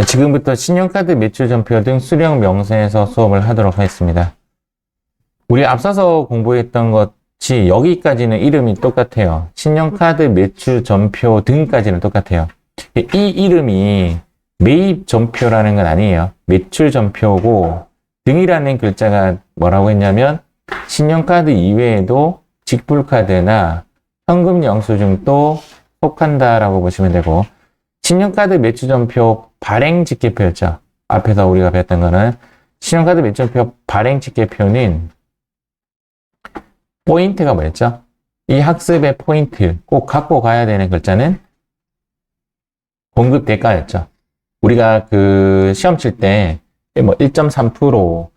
자, 지금부터 신용카드 매출 전표 등 수령 명세에서 수업을 하도록 하겠습니다. 우리 앞서서 공부했던 것이 여기까지는 이름이 똑같아요. 신용카드 매출 전표 등까지는 똑같아요. 이 이름이 매입 전표라는 건 아니에요. 매출 전표고 등이라는 글자가 뭐라고 했냐면 신용카드 이외에도 직불카드나 현금 영수증도 속한다라고 보시면 되고 신용카드 매출 전표 발행 직계표였죠. 앞에서 우리가 배웠던 거는 신용카드 매출 전표 발행 직계표는 포인트가 뭐였죠? 이 학습의 포인트 꼭 갖고 가야 되는 글자는 공급 대가였죠. 우리가 그 시험 칠 때 뭐 1.3%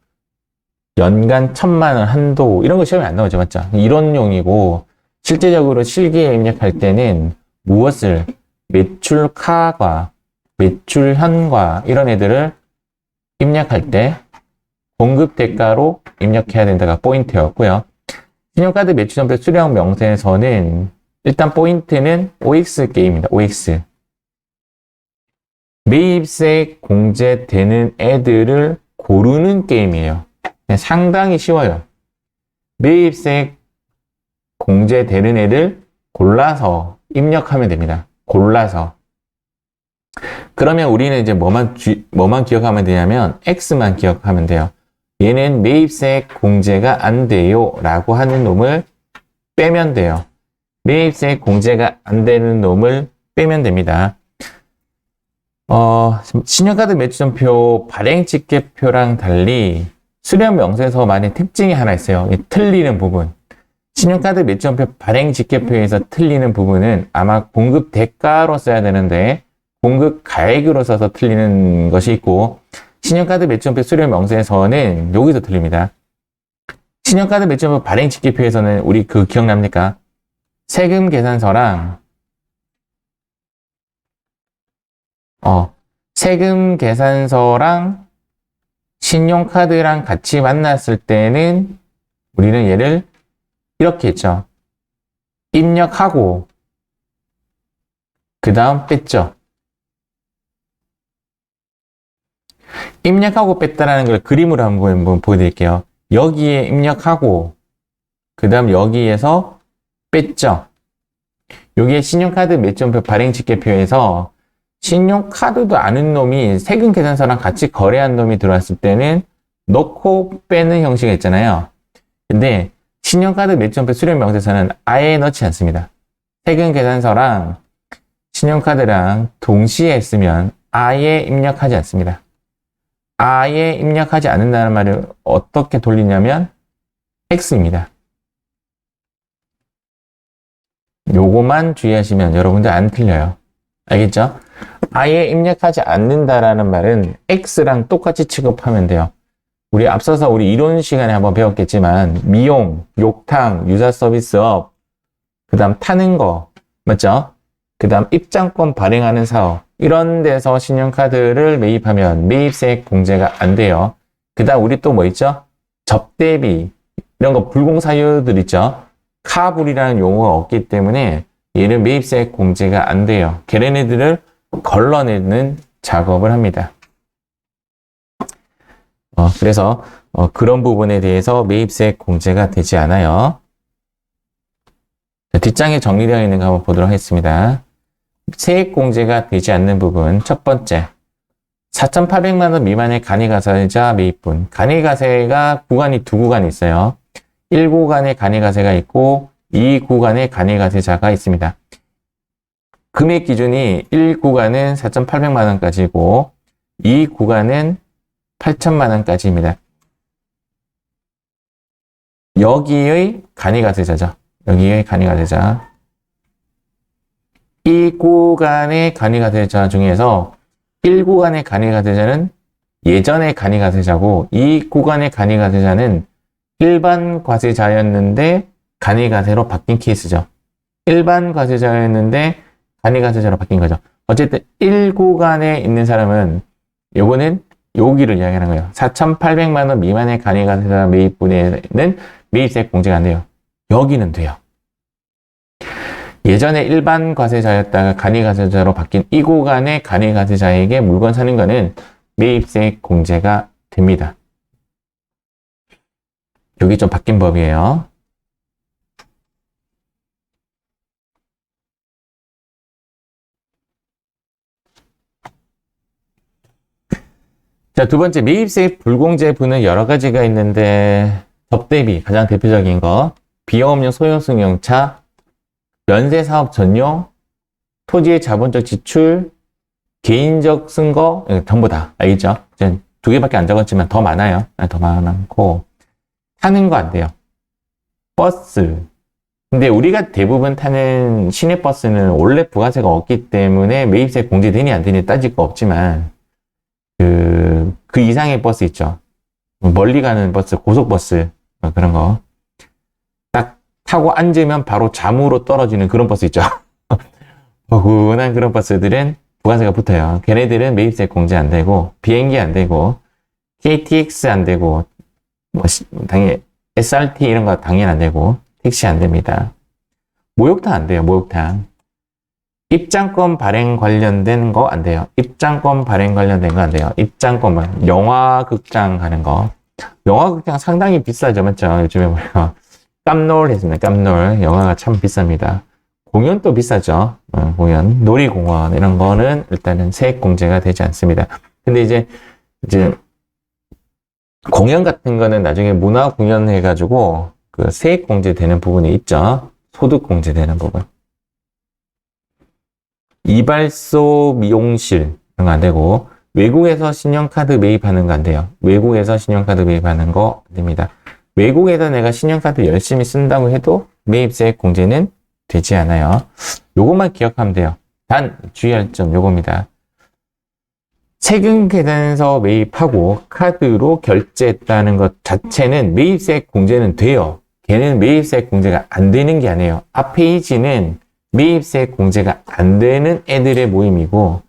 연간 천만 원 한도 이런 거 시험에 안 나오죠, 맞죠? 이론용이고 실제적으로 실기에 입력할 때는 무엇을 매출카과 매출현과 이런 애들을 입력할 때 공급 대가로 입력해야 된다가 포인트였고요. 신용카드 매출전표 수령 명세에서는 일단 포인트는 OX 게임입니다. OX. 매입세 공제되는 애들을 고르는 게임이에요. 네, 상당히 쉬워요. 매입세 공제되는 애를 골라서 입력하면 됩니다. 골라서. 그러면 우리는 이제 뭐만, 주- 뭐만 기억하면 되냐면 X만 기억하면 돼요. 얘는 매입세 공제가 안 돼요. 라고 하는 놈을 빼면 돼요. 매입세 공제가 안 되는 놈을 빼면 됩니다. 어, 신용카드 매출전표 발행 직계표랑 달리 수령 명세서 만의 특징이 하나 있어요. 이 틀리는 부분. 신용카드 매출전표 발행 직계표에서 틀리는 부분은 아마 공급 대가로 써야 되는데 공급 가액으로 써서 틀리는 것이 있고 신용카드 매출전표 수령 명세에서는 여기서 틀립니다. 신용카드 매출전표 발행 직계표에서는 우리 그 기억납니까? 세금 계산서랑 어, 세금 계산서랑 신용카드랑 같이 만났을 때는 우리는 얘를 이렇게 했죠. 입력하고 그 다음 뺐죠. 입력하고 뺐다라는 걸 그림으로 한번 보여드릴게요. 여기에 입력하고 그 다음 여기에서 뺐죠. 여기에 신용카드 매점표 발행 직계표에서 신용카드도 아는 놈이 세금 계산서랑 같이 거래한 놈이 들어왔을 때는 넣고 빼는 형식이 있잖아요. 근데 신용카드 매점표 수령 명세서는 아예 넣지 않습니다. 세금 계산서랑 신용카드랑 동시에 쓰면 아예 입력하지 않습니다. 아예 입력하지 않는다는 말을 어떻게 돌리냐면 X입니다. 요거만 주의하시면 여러분들 안 틀려요. 알겠죠? 아예 입력하지 않는다라는 말은 X랑 똑같이 취급하면 돼요. 우리 앞서서 우리 이론 시간에 한번 배웠겠지만 미용, 욕탕, 유사 서비스업, 그 다음 타는 거, 맞죠? 그 다음 입장권 발행하는 사업 이런 데서 신용카드를 매입하면 매입세 공제가 안 돼요. 그 다음 우리 또 뭐 있죠? 접대비 이런 거 불공사유들 있죠? 카불이라는 용어가 없기 때문에 얘는 매입세 공제가 안 돼요. 걔네들을 걸러내는 작업을 합니다. 어, 그래서 어, 그런 부분에 대해서 매입세 공제가 되지 않아요. 자, 뒷장에 정리되어 있는 거 한번 보도록 하겠습니다. 세액 공제가 되지 않는 부분 첫 번째 4,800만 원 미만의 간이가세자 매입분 간이가세가 구간이 두 구간이 있어요. 1구간에 간이가세가 있고 2구간에 간이가세자가 있습니다. 금액 기준이 1구간은 4,800만 원까지고 2구간은 8천만 원까지입니다. 여기의 간이가세자죠. 여기의 간이가세자. 이 구간의 간이가세자 중에서 1구간의 간이가세자는 예전의 간이가세자고 이 구간의 간이가세자는 일반 과세자였는데 간이가세로 바뀐 케이스죠. 일반 과세자였는데 간이가세자로 바뀐 거죠. 어쨌든 1구간에 있는 사람은 요거는 여기를 이야기하는 거예요. 4,800만 원 미만의 간이가세자 매입분에는 매입세 공제가 안 돼요. 여기는 돼요. 예전에 일반 과세자였다가 간이 과세자로 바뀐 이 구간의 간이 과세자에게 물건 사는 거는 매입세 공제가 됩니다. 여기 좀 바뀐 법이에요. 자, 두 번째, 매입세 불공제분은 여러 가지가 있는데, 접대비, 가장 대표적인 거, 비용업용 소형 승용차, 면세 사업 전용, 토지의 자본적 지출, 개인적 쓴거 예, 전부 다 알겠죠? 이제 두 개밖에 안 적었지만 더 많아요. 아, 더 많고 타는 거 안 돼요. 버스. 근데 우리가 대부분 타는 시내 버스는 원래 부가세가 없기 때문에 매입세 공제되니 안 되니 따질 거 없지만 그, 그 이상의 버스 있죠. 멀리 가는 버스, 고속버스 뭐 그런 거. 딱 타고 앉으면 바로 잠으로 떨어지는 그런 버스 있죠. 포근한 그런 버스들은 부가세가 붙어요. 걔네들은 매입세 공제 안 되고, 비행기 안 되고, KTX 안 되고, 뭐, 시- 당연히 SRT 이런 거 당연히 안 되고, 택시 안 됩니다. 목욕탕 안 돼요, 목욕탕. 입장권 발행 관련된 거 안 돼요. 입장권 발행 관련된 거 안 돼요. 입장권만. 영화 극장 가는 거. 영화 극장 상당히 비싸죠, 맞죠? 요즘에 보니까. 깜놀 했습니다, 깜놀. 영화가 참 비쌉니다. 공연도 비싸죠. 어, 공연, 놀이공원 이런 거는 일단은 세액 공제가 되지 않습니다. 근데 이제 이제 공연 같은 거는 나중에 문화 공연 해가지고 그 세액 공제되는 부분이 있죠. 소득 공제되는 부분. 이발소 미용실 이런 거 안 되고 외국에서 신용카드 매입하는 거 안 돼요. 외국에서 신용카드 매입하는 거안 됩니다. 외국에서 내가 신용카드 열심히 쓴다고 해도 매입세 공제는 되지 않아요. 요것만 기억하면 돼요. 단 주의할 점 요겁니다. 세금 계산서 매입하고 카드로 결제했다는 것 자체는 매입세 공제는 돼요. 걔는 매입세 공제가 안 되는 게 아니에요. 앞 페이지는 매입세 공제가 안 되는 애들의 모임이고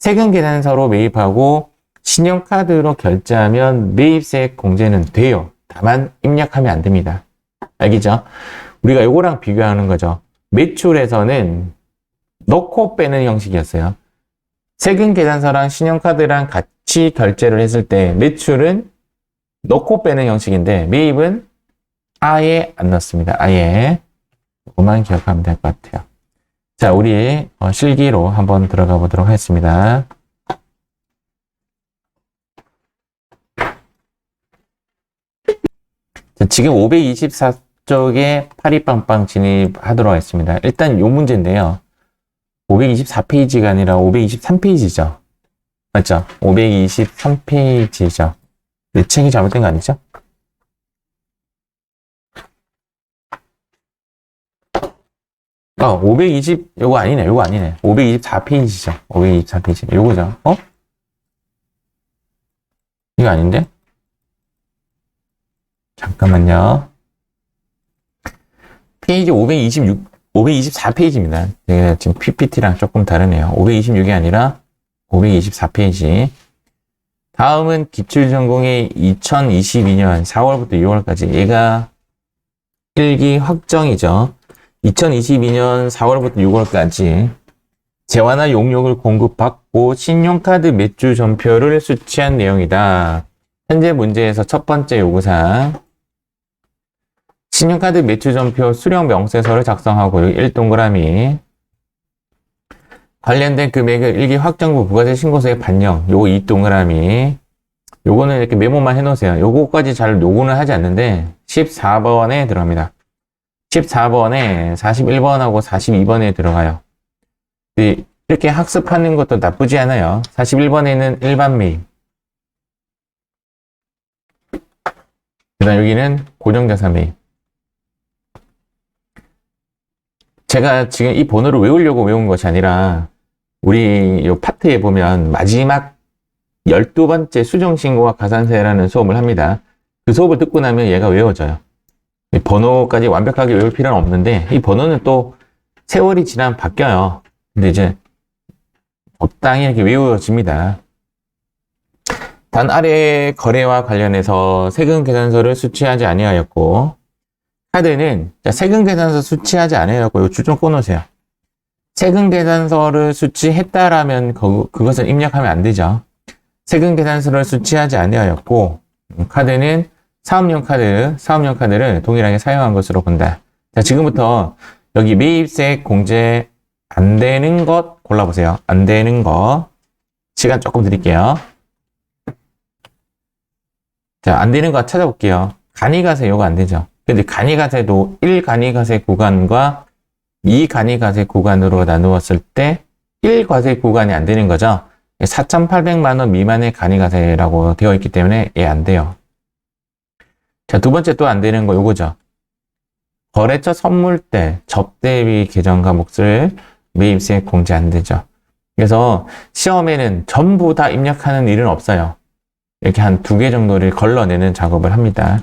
세금 계산서로 매입하고 신용카드로 결제하면 매입세 공제는 돼요. 다만 입력하면 안 됩니다. 알겠죠? 우리가 요거랑 비교하는 거죠. 매출에서는 넣고 빼는 형식이었어요. 세금 계산서랑 신용카드랑 같이 결제를 했을 때 매출은 넣고 빼는 형식인데 매입은 아예 안 넣습니다. 아예. 그만 기억하면 될 것 같아요. 자, 우리 어, 실기로 한번 들어가 보도록 하겠습니다. 지금 524쪽에 파리빵빵 진입하도록 하겠습니다. 일단 요 문제인데요. 524페이지가 아니라 523페이지죠. 맞죠? 523페이지죠. 내 책이 잘못된 거 아니죠? 아, 520, 요거 아니네, 요거 아니네. 524페이지죠. 524페이지. 요거죠. 어? 이거 아닌데? 잠깐만요. 페이지 526, 524페이지입니다. 네, 지금 PPT랑 조금 다르네요. 526이 아니라 524페이지. 다음은 기출 전공의 2022년 4월부터 6월까지 얘가 필기 확정이죠. 2022년 4월부터 6월까지 재화나 용역을 공급받고 신용카드 매출 전표를 수치한 내용이다. 현재 문제에서 첫 번째 요구사항 신용카드 매출 전표 수령 명세서를 작성하고 여기 1동그라미 관련된 금액을 일기 확정부 부가세 신고서에 반영 요거 2동그라미 요거는 이렇게 메모만 해놓으세요. 요거까지 잘 요구는 하지 않는데 14번에 들어갑니다. 14번에 41번하고 42번에 들어가요. 이렇게 학습하는 것도 나쁘지 않아요. 41번에는 일반 매입 그 다음 여기는 고정자산 매입 제가 지금 이 번호를 외우려고 외운 것이 아니라 우리 요 파트에 보면 마지막 12번째 수정신고와 가산세라는 수업을 합니다. 그 수업을 듣고 나면 얘가 외워져요. 이 번호까지 완벽하게 외울 필요는 없는데 이 번호는 또 세월이 지나면 바뀌어요. 근데 이제 적당히 이렇게 외워집니다. 단 아래 거래와 관련해서 세금 계산서를 수취하지 아니하였고 카드는 자, 세금 계산서 수취하지 아니하였고 요줄좀 꺼놓으세요. 세금 계산서를 수취했다라면 그, 그것을 입력하면 안 되죠. 세금 계산서를 수취하지 아니하였고 음, 카드는 사업용 카드, 사업용 카드를 동일하게 사용한 것으로 본다. 자, 지금부터 여기 매입세 공제 안 되는 것 골라보세요. 안 되는 거. 시간 조금 드릴게요. 자, 안 되는 거 찾아볼게요. 간이 가세 요거 안 되죠. 근데 간이가세도 1간이가세 구간과 2간이가세 구간으로 나누었을 때 1과세 구간이 안 되는 거죠. 4,800만 원 미만의 간이가세라고 되어 있기 때문에 얘 안 돼요. 자, 두 번째 또 안 되는 거 요거죠. 거래처 선물대, 접대비 계정과 몫을 매입세 공제 안 되죠. 그래서 시험에는 전부 다 입력하는 일은 없어요. 이렇게 한 두 개 정도를 걸러내는 작업을 합니다.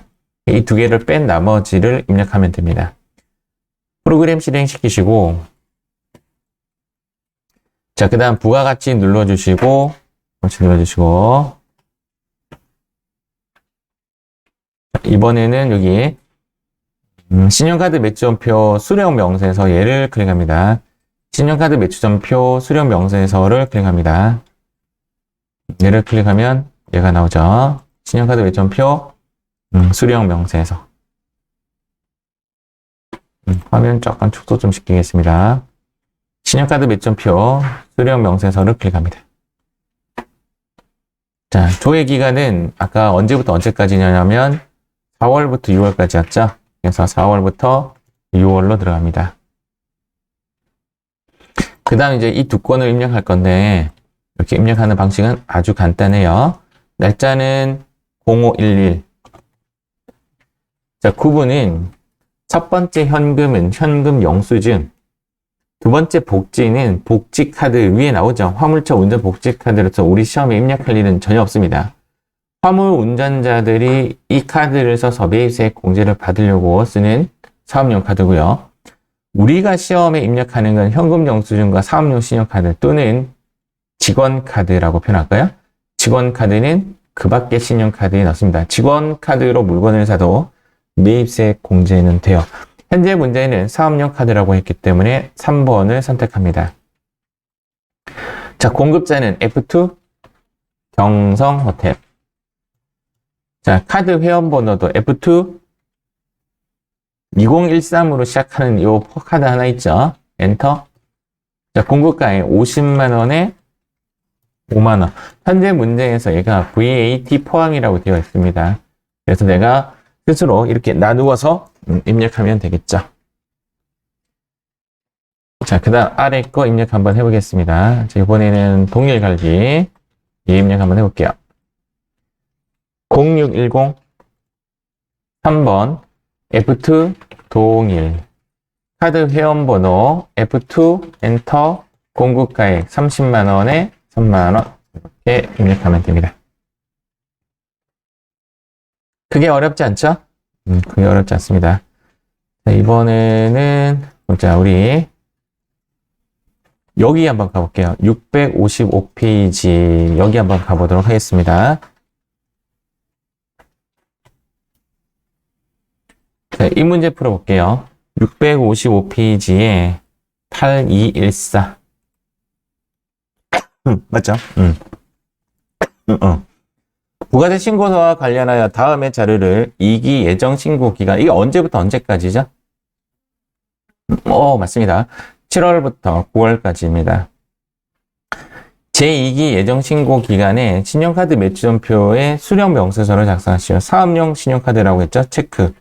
이 두 개를 뺀 나머지를 입력하면 됩니다. 프로그램 실행시키시고 자, 그 다음 부가가치 눌러주시고 같이 눌러주시고 이번에는 여기 음, 신용카드 매출전표 수령 명세서 얘를 클릭합니다. 신용카드 매출전표 수령 명세서를 클릭합니다. 얘를 클릭하면 얘가 나오죠. 신용카드 매출전표 음, 수령 명세서 음, 화면 조금 축소 좀 시키겠습니다. 신용카드 매점표 수령 명세서를 클릭합니다. 자, 조회 기간은 아까 언제부터 언제까지냐면 4월부터 6월까지였죠. 그래서 4월부터 6월로 들어갑니다. 그 다음 이제 이 두 건을 입력할 건데 이렇게 입력하는 방식은 아주 간단해요. 날짜는 0511. 자, 구분은 첫 번째 현금은 현금 영수증, 두 번째 복지는 복지카드 위에 나오죠. 화물차 운전 복지카드로서 우리 시험에 입력할 일은 전혀 없습니다. 화물 운전자들이 이 카드를 써서 매입세 공제를 받으려고 쓰는 사업용 카드고요. 우리가 시험에 입력하는 건 현금 영수증과 사업용 신용카드 또는 직원 카드라고 표현할까요? 직원 카드는 그 밖에 신용카드에 넣습니다. 직원 카드로 물건을 사도 매입세 공제는 돼요. 현재 문제는 사업용 카드라고 했기 때문에 3번을 선택합니다. 자, 공급자는 F2 경성 호텔. 자, 카드 회원 번호도 F2 2013으로 시작하는 이 카드 하나 있죠. 엔터. 자, 공급가액 50만 원에 5만 원. 현재 문제에서 얘가 VAT 포함이라고 되어 있습니다. 그래서 내가 스스로 이렇게 나누어서 음, 입력하면 되겠죠. 자, 그 다음 아래 거 입력 한번 해보겠습니다. 자, 이번에는 동일 갈기 예, 입력 한번 해볼게요. 0610 3번 F2 동일 카드 회원번호 F2 엔터 공급가액 30만원에 3만원 이렇게 입력하면 됩니다. 그게 어렵지 않죠? 음, 그게 어렵지 않습니다. 자, 이번에는, 자, 우리, 여기 한번 가볼게요. 655페이지, 여기 한번 가보도록 하겠습니다. 자, 이 문제 풀어볼게요. 655페이지에 8214. 맞죠? 응. 응, 응. 부가세 신고서와 관련하여 다음의 자료를 2기 예정 신고 기간, 이게 언제부터 언제까지죠? 어, 맞습니다. 7월부터 9월까지입니다. 제2기 예정 신고 기간에 신용카드 매출전표에 수령 명세서를 작성하시오. 사업용 신용카드라고 했죠? 체크.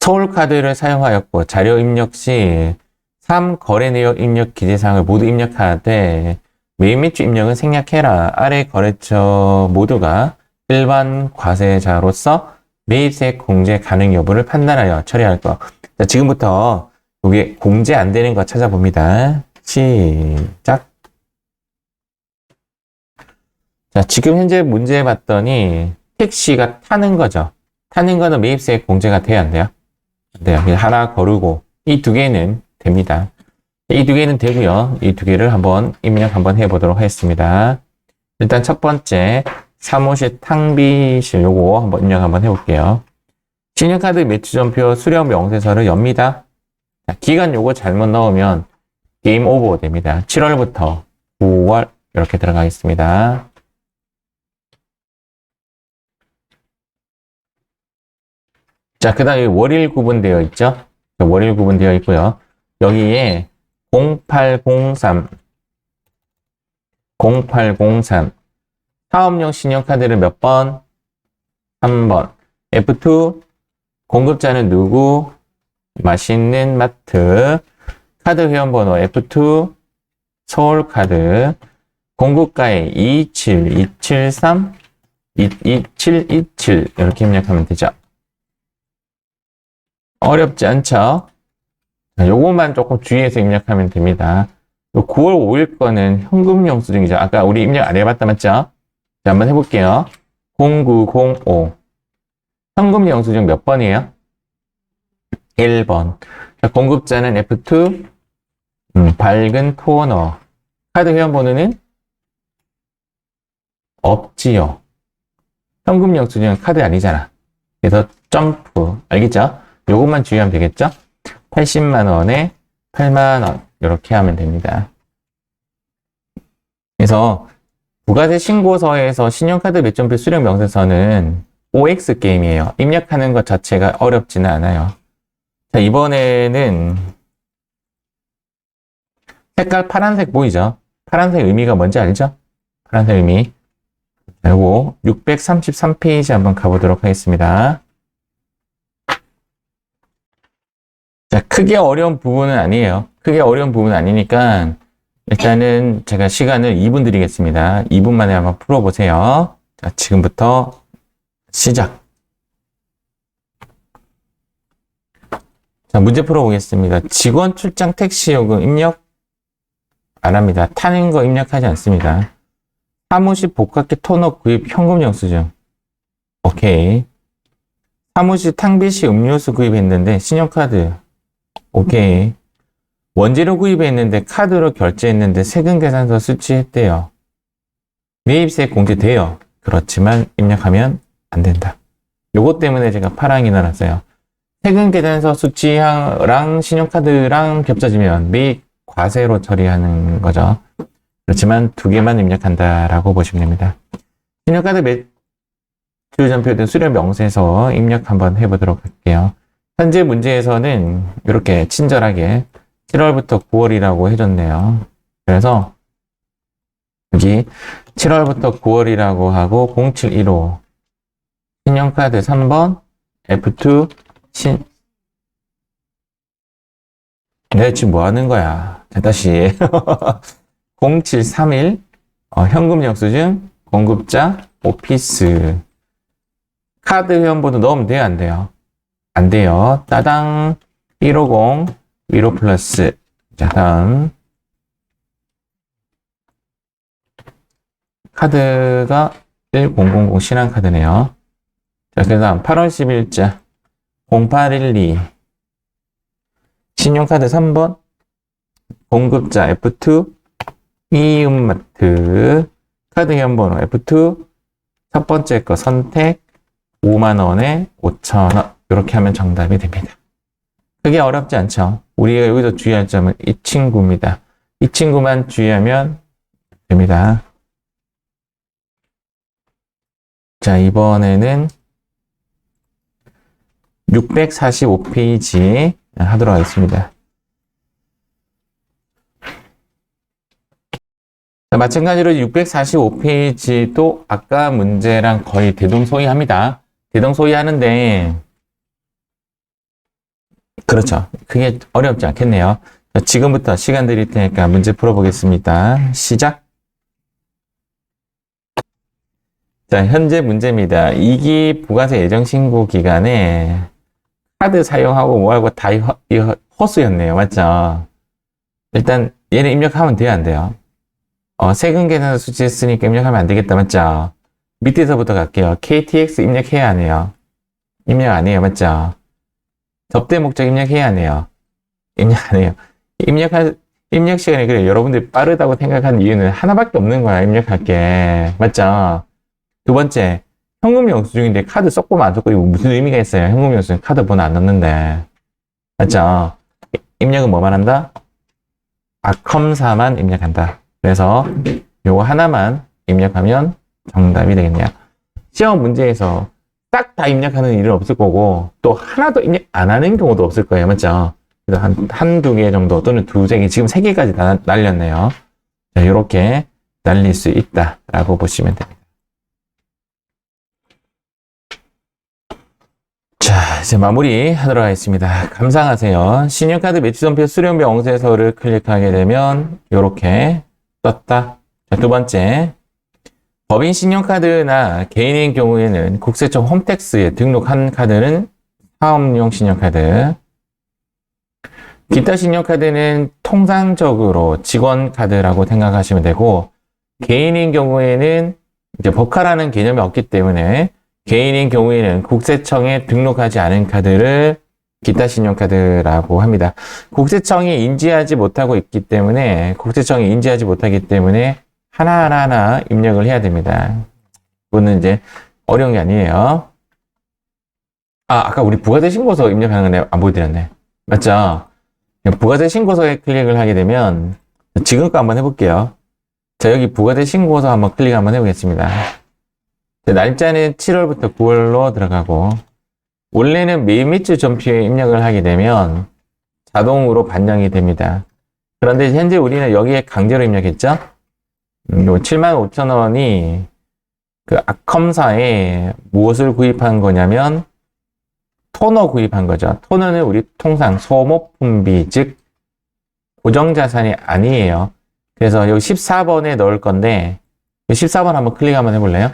서울카드를 사용하였고 자료 입력 시 3 거래 내역 입력 기재사항을 모두 입력하되 매입매주 입력은 생략해라. 아래 거래처 모두가 일반 과세자로서 매입세 공제 가능 여부를 판단하여 처리할 것. 자, 지금부터 여기 공제 안 되는 거 찾아봅니다. 시작. 자, 지금 현재 문제 봤더니 택시가 타는 거죠. 타는 거는 매입세 공제가 돼야 안 돼요? 안 돼요. 하나 거르고 이 두 개는 됩니다. 이 두 개는 되고요. 이 두 개를 한번 입력 한번 해보도록 하겠습니다. 일단 첫 번째 사무실 탕비실 요거 한번 입력 한번 해볼게요. 신용카드 매출전표 수령 명세서를 엽니다. 자, 기간 요거 잘못 넣으면 게임 오버 됩니다. 7월부터 9월 이렇게 들어가겠습니다. 자, 그 다음에 월일 구분되어 있죠? 자, 월일 구분되어 있고요. 여기에 0803 0803 사업용 신용카드를 몇 번? 3번. F2 공급자는 누구? 맛있는 마트. 카드 회원번호 F2 서울카드. 공급가에 27, 273, 2727 이렇게 입력하면 되죠. 어렵지 않죠? 자, 요것만 조금 주의해서 입력하면 됩니다. 요 9월 5일 거는 현금 영수증이죠. 아까 우리 입력 안 해봤다 맞죠? 자, 한번 해볼게요. 0905 현금 영수증 몇 번이에요? 1번. 자, 공급자는 F2 음, 밝은 토너 카드 회원 번호는 없지요. 현금 영수증은 카드 아니잖아. 그래서 점프 알겠죠? 요것만 주의하면 되겠죠? 80만 원에 8만 원 이렇게 하면 됩니다. 그래서 부가세 신고서에서 신용카드 매점표 수령 명세서는 OX 게임이에요. 입력하는 것 자체가 어렵지는 않아요. 자, 이번에는 색깔 파란색 보이죠? 파란색 의미가 뭔지 알죠? 파란색 의미. 자, 요거 633페이지 한번 가보도록 하겠습니다. 자, 크게 어려운 부분은 아니에요. 크게 어려운 부분은 아니니까 일단은 제가 시간을 2분 드리겠습니다. 2분 만에 한번 풀어보세요. 자, 지금부터 시작. 자, 문제 풀어보겠습니다. 직원 출장 택시 요금 입력 안 합니다. 타는 거 입력하지 않습니다. 사무실 복합기 토너 구입 현금 영수증. 오케이. 사무실 탕비실 음료수 구입했는데 신용카드. 오케이. 원재료 구입했는데 카드로 결제했는데 세금 계산서 수취했대요. 매입세 공제돼요. 그렇지만 입력하면 안 된다. 요것 때문에 제가 파랑이 나눴어요. 세금 계산서 수취랑 신용카드랑 겹쳐지면 매입 과세로 처리하는 거죠. 그렇지만 두 개만 입력한다라고 보시면 됩니다. 신용카드 매출 전표 등 수령 명세서 입력 한번 해보도록 할게요. 현재 문제에서는 이렇게 친절하게 7월부터 9월이라고 해줬네요. 그래서 여기 7월부터 9월이라고 하고 0715 신용카드 3번 F2 신 내가 지금 뭐 하는 거야? 자, 다시 0731 어, 현금 영수증 공급자 오피스 카드 회원번호 넣으면 돼요 안 돼요? 안 돼요. 따당 150 위로 플러스. 자 다음. 카드가 1000 신한카드네요. 자, 그 다음 8월 10일자. 0812 신용카드 3번. 공급자 F2 이음마트. 카드 회원번호 F2 첫 번째 거 선택 5만원에 5천원 이렇게 하면 정답이 됩니다. 그게 어렵지 않죠. 우리가 여기서 주의할 점은 이 친구입니다. 이 친구만 주의하면 됩니다. 자, 이번에는 645페이지 하도록 하겠습니다. 자, 마찬가지로 645페이지도 아까 문제랑 거의 대동소이합니다. 대동소이 하는데 그렇죠. 그게 어렵지 않겠네요. 자, 지금부터 시간 드릴 테니까 문제 풀어보겠습니다. 시작. 자, 현재 문제입니다. 2기 부가세 예정 신고 기간에 카드 사용하고 뭐하고 다 허, 허수였네요. 맞죠? 일단 얘는 입력하면 돼요, 안 돼요? 어, 세금 계산서 수치했으니까 입력하면 안 되겠다. 맞죠? 밑에서부터 갈게요. KTX 입력해야 하네요. 입력 안 해요. 맞죠? 접대 목적 입력해야 하네요. 입력 안 해요. 입력할, 입력 시간이 그래. 여러분들이 빠르다고 생각하는 이유는 하나밖에 없는 거야. 입력할 게. 맞죠? 두 번째, 현금 영수증인데 카드 썩고만 안 썩고 이거 무슨 의미가 있어요? 현금 영수증 카드 번호 안 넣는데. 맞죠? 입력은 뭐만 한다? 아컴사만 입력한다. 그래서 요거 하나만 입력하면 정답이 되겠네요. 시험 문제에서 딱 다 입력하는 일은 없을 거고 또 하나도 입력 안 하는 경우도 없을 거예요. 맞죠? 그래서 한, 한두 개 정도 또는 두세 개, 지금 세 개까지 나- 날렸네요. 자, 이렇게 날릴 수 있다라고 보시면 됩니다. 자, 이제 마무리 하도록 하겠습니다. 감상하세요. 신용카드 매치선표 수령비 엉세서를 클릭하게 되면 이렇게 떴다. 자, 두 번째. 법인 신용카드나 개인인 경우에는 국세청 홈택스에 등록한 카드는 사업용 신용카드. 기타 신용카드는 통상적으로 직원 카드라고 생각하시면 되고, 개인인 경우에는 이제 법카라는 개념이 없기 때문에 개인인 경우에는 국세청에 등록하지 않은 카드를 기타 신용카드라고 합니다. 국세청이 인지하지 못하고 있기 때문에 국세청이 인지하지 못하기 때문에 하나하나 하나 입력을 해야 됩니다. 그거는 이제 어려운 게 아니에요. 아, 아까 우리 부가세 신고서 입력하는 건데 안 보여드렸네. 맞죠? 부가세 신고서에 클릭을 하게 되면 지금 거 한번 해볼게요. 자, 여기 부가세 신고서 한번 클릭 한번 해보겠습니다. 자, 날짜는 7월부터 9월로 들어가고 원래는 매일 밑줄 점표에 입력을 하게 되면 자동으로 반영이 됩니다. 그런데 현재 우리는 여기에 강제로 입력했죠? 음, 요 75,000원이 그 아컴사에 무엇을 구입한 거냐면 토너 구입한 거죠. 토너는 우리 통상 소모품비, 즉 고정자산이 아니에요. 그래서 여기 14번에 넣을 건데 14번 한번 클릭 한번 해볼래요?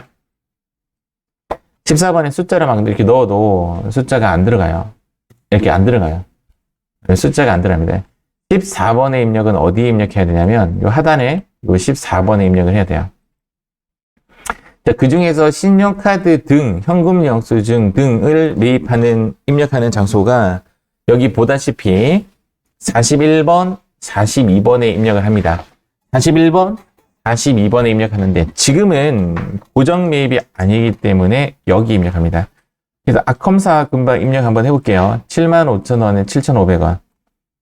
14번에 숫자를 막 이렇게 넣어도 숫자가 안 들어가요. 이렇게 안 들어가요. 숫자가 안 들어갑니다. 14번의 입력은 어디에 입력해야 되냐면 이 하단에 이 14번에 입력을 해야 돼요. 자, 그 중에서 신용카드 등, 현금 영수증 등을 매입하는, 입력하는 장소가 여기 보다시피 41번, 42번에 입력을 합니다. 41번, 42번에 입력하는데 지금은 고정 매입이 아니기 때문에 여기 입력합니다. 그래서 아컴사 금방 입력 한번 해볼게요. 75,000원에 7,500원.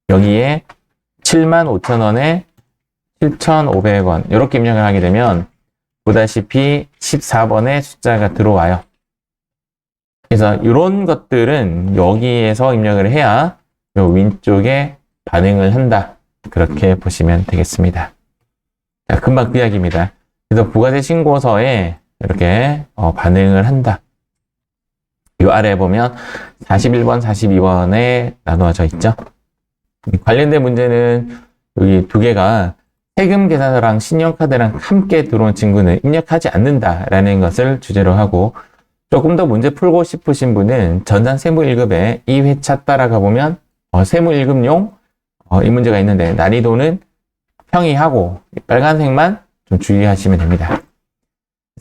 여기에 75,000원에 7,500원. 이렇게 입력을 하게 되면 보다시피 14번에 숫자가 들어와요. 그래서 이런 것들은 여기에서 입력을 해야 요 왼쪽에 반응을 한다. 그렇게 보시면 되겠습니다. 자, 금방 그 이야기입니다. 그래서 부가세 신고서에 이렇게 어, 반응을 한다. 이 아래에 보면 41번, 42번에 나누어져 있죠. 관련된 문제는 여기 두 개가 세금 계산서랑 신용카드랑 함께 들어온 친구는 입력하지 않는다라는 것을 주제로 하고 조금 더 문제 풀고 싶으신 분은 전산 세무 1급에 이 회차 따라가 보면 어, 세무 1급용 어, 이 문제가 있는데 난이도는 평이하고 빨간색만 좀 주의하시면 됩니다.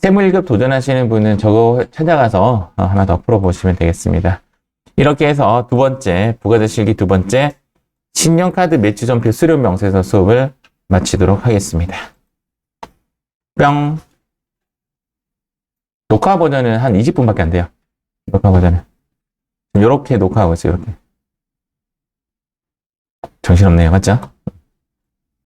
세무 1급 도전하시는 분은 저거 찾아가서 어, 하나 더 풀어보시면 되겠습니다. 이렇게 해서 두 번째 부가세 실기 두 번째 신용카드 매치점표 수료 명세서 수업을 마치도록 하겠습니다. 뿅. 녹화 버전은 한 20분밖에 안 돼요. 녹화 버전은. 이렇게 녹화하고 있어요, 이렇게. 정신없네요, 맞죠?